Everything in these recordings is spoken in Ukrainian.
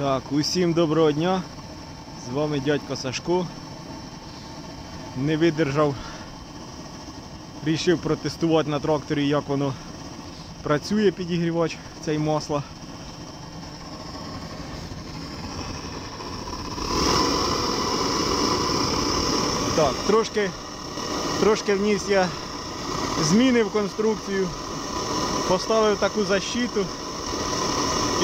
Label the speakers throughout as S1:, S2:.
S1: Так, усім доброго дня. З вами дядько Сашко. Не видержав. Рішив протестувати на тракторі, як воно працює підігрівач цей масла. Так, трошки, трошки вніс я зміни в конструкцію. Поставив таку защиту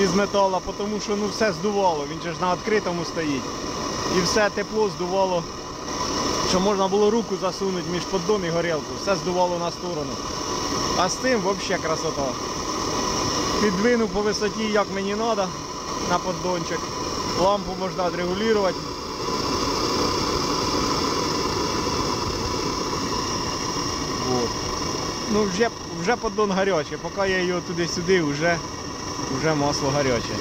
S1: із металу, тому що ну, все здувало, він же ж на відкритому стоїть. І все тепло здувало, що можна було руку засунути між поддон і горілку, все здувало на сторону. А з цим взагалі красота. Підвинув по висоті, як мені треба, на поддончик. Лампу можна відрегулювати. Ну вже, вже поддон гарячий, поки я його туди-сюди, вже, вже масло гаряче.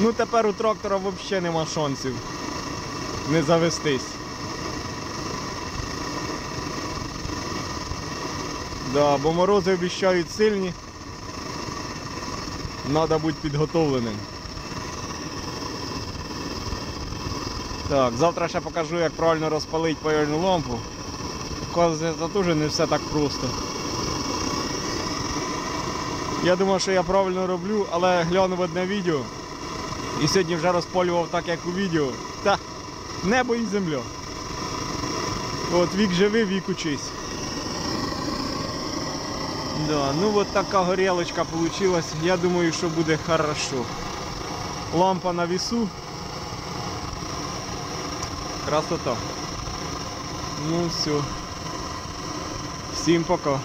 S1: Ну тепер у трактора взагалі нема шансів не завестись. Да, бо морози обіщають сильні. Треба бути підготовленим. Так, завтра ще покажу, як правильно розпалити паяльну лампу. Оказується, теж не все так просто. Я думав, що я правильно роблю, але глянув одне відео. І сьогодні вже розпалював так, як у відео. Та небо і земля. От вік живи, вік учись. Да, ну от така горілочка вийшла. Я думаю, що буде хорошо. Лампа на вісу. Красота. Ну все. Всім пока.